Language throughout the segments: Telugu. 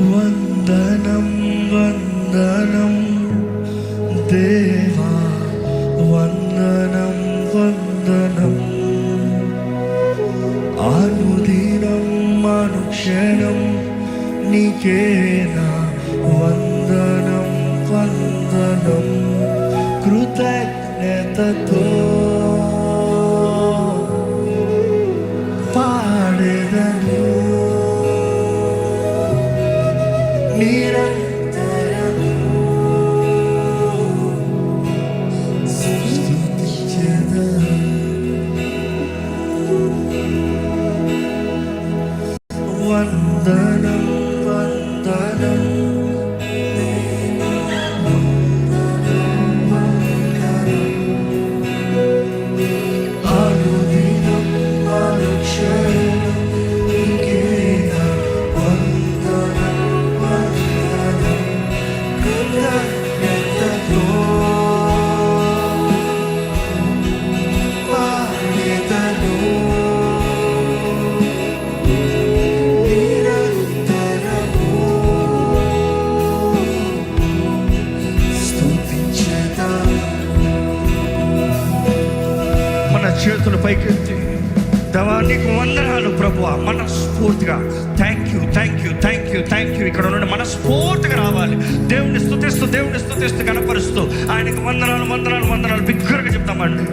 వందనం వందనం. దేవా వందనం వందనం. అనుదినం అనుక్షణం నీకేనా? వందనం వందనం. కృతజ్ఞతతో one. చేతులు పైకెత్తి దేవా నీకు వందనాలు ప్రభు మనస్ఫూర్తిగా. Thank you thank you thank you thank you ఇక్కడ నుండి మనస్ఫూర్తిగా రావాలి. దేవుని స్థుతిస్తూ దేవుని స్థుతిస్తూ కనపరుస్తూ ఆయనకు వందనాలు వందనాలు వందనాలు. బిగ్గరగా చెప్తామండి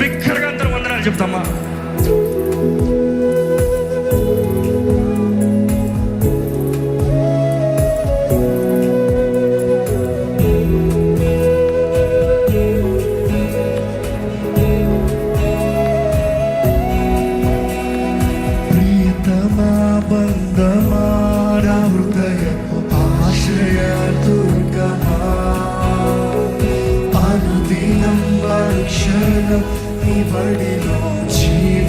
బిగ్గరగా అందరూ వందనాలు చెప్తామా? నీ బడిలో జీవ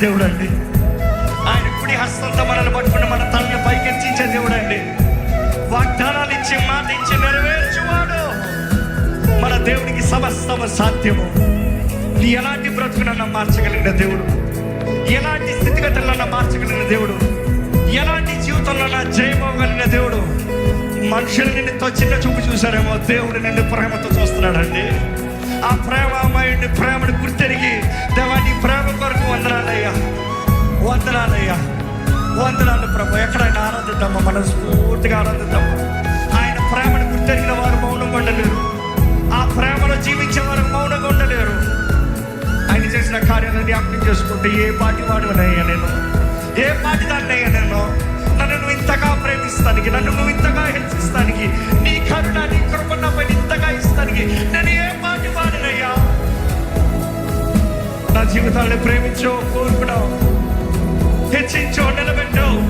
దేవుడు అండి ఆయన కుడి హస్తంతో మనల్ని పట్టుకుని మన తలని పైకెత్తించే దేవుడు అండి వాగ్దానాలు ఇచ్చి మాట ఇచ్చి నెరవేర్చువాడు. మన దేవుడికి సమస్తము సాధ్యము. నీ ఎలాంటి బ్రతుకునన్నా మార్చగలిగిన దేవుడు? ఎలాంటి స్థితిగతులన్నా మార్చగలిగిన దేవుడు? ఎలాంటి జీవితంలో జయమవగలిగిన దేవుడు? మనుషులు నిన్ను చిన్న చూపు చూసారేమో దేవుడు నిన్ను ప్రేమతో చూస్తున్నాడండి. ఆ ప్రేమమయుడిని ప్రేమను గుర్తెరిగి దేవాన్ని ప్రేమ కొరకు వందనాలయ్యా. వందనాలయ్యా. వందనాలు ప్రభు. ఎక్కడైనా ఆనందిద్దామా? మనస్ఫూర్తిగా ఆనందిద్దామా? ఆయన ప్రేమను గుర్తెరిగిన వారు మౌనంగా ఉండలేరు. ఆ ప్రేమలో జీవించే వారు మౌనంగా ఉండలేరు. ఆయన చేసిన కార్యాలను జ్ఞాపకం చేసుకుంటే ఏ పాటి వాడినయ్యా నేను? ఏ పాటి దాన్నయ్యా నేను? నన్ను నువ్వు ఇంతగా ప్రేమిస్తానికి నన్ను నువ్వు ఇంతగా హెచ్చిస్తానికి నీ కరుణ నీ కృపణ ఇంతగా ఇస్తానికి నేను ఏ పాటి వాడు నా జీవితాన్ని ప్రేమించో కోరుకున్నావు హెచ్చించో నిలబెట్టావు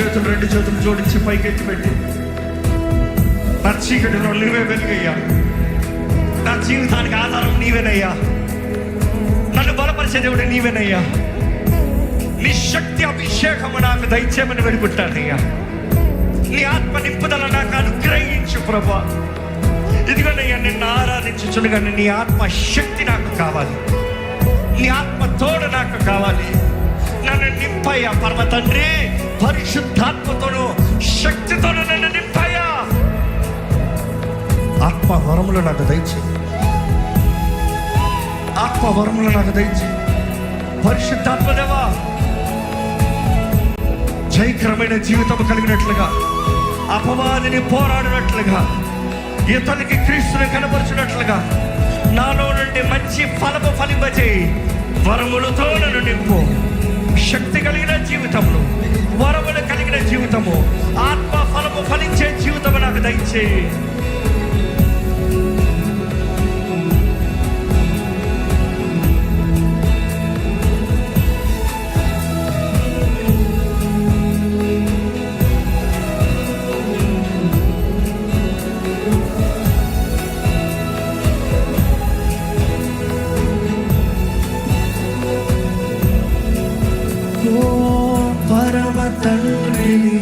చేతులు రెండు చేతులు జోడించి పైకెత్తి పెట్టి. నా చీకటిలో నీవే వెలుగయ్యా. నా జీవితానికి ఆధారం నీవేనయ్యా. నన్ను బలపరిచే దేవుడు నీవేనయ్యా. నీ శక్తి అభిషేకము నాకు దయచేయమని వెలుగుంటానయ్యా నీ ఆత్మ నింపుదల నాకు అనుగ్రహించు ప్రభా. ఇదిగోనయ్యా నిన్ను ఆరాధించుచునుగా నీ ఆత్మ శక్తి నాకు కావాలి. నీ ఆత్మ తోడు నాకు కావాలి. నన్ను నింపయ్యా పరమ తండ్రి. పరిశుద్ధాత్మతోను శక్తితోను నన్ను నింపయ్యా. ఆత్మ వరములు నాకు దయచే ఆత్మ వరములు నాకు దయచే పరిశుద్ధాత్మ దేవా జయకరమైన జీవితం కలిగినట్లుగా అపవాదిని పోరాడినట్లుగా ఇతనికి క్రీస్తుని కనపరచినట్లుగా నాలో నుండి మంచి ఫలము ఫలింపజేయి వరములతో నన్ను నింపు. శక్తి కలిగిన జీవితములు వరములు కలిగిన జీవితము ఆత్మ ఫలము ఫలించే జీవితము నాకు దయచేయి. పరమ తండ్రిని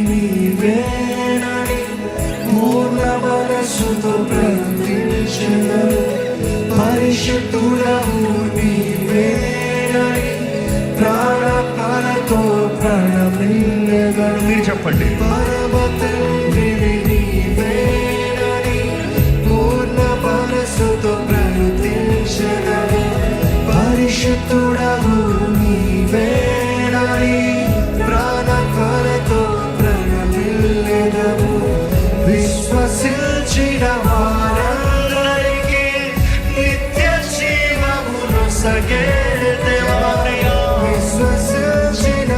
విశ్వసించిన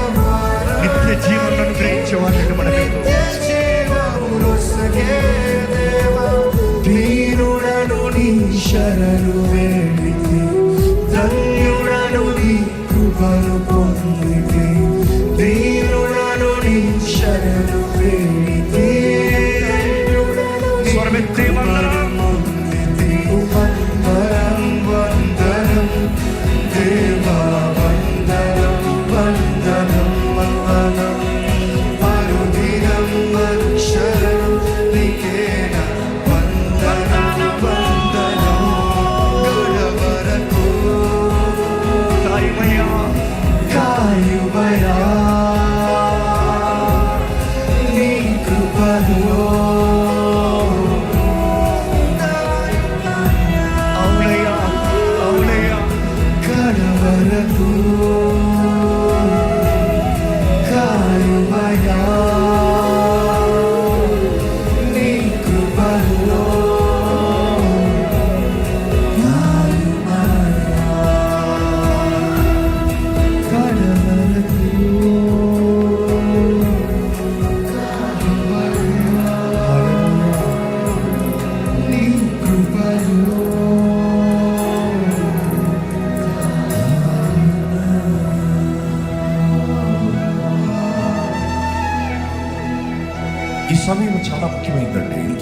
నిత్య వారందరికీ జీవనం అనుగ్రహించే వారిని. మనకు దీనుడను నీ శరణు.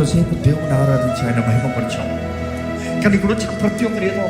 ఎంతసేపు దేవుని ఆరాధించి ఆయన మహిమపరిచాం. కానీ ఇక్కడ వచ్చిన ప్రతి ఒక్కరు ఏదో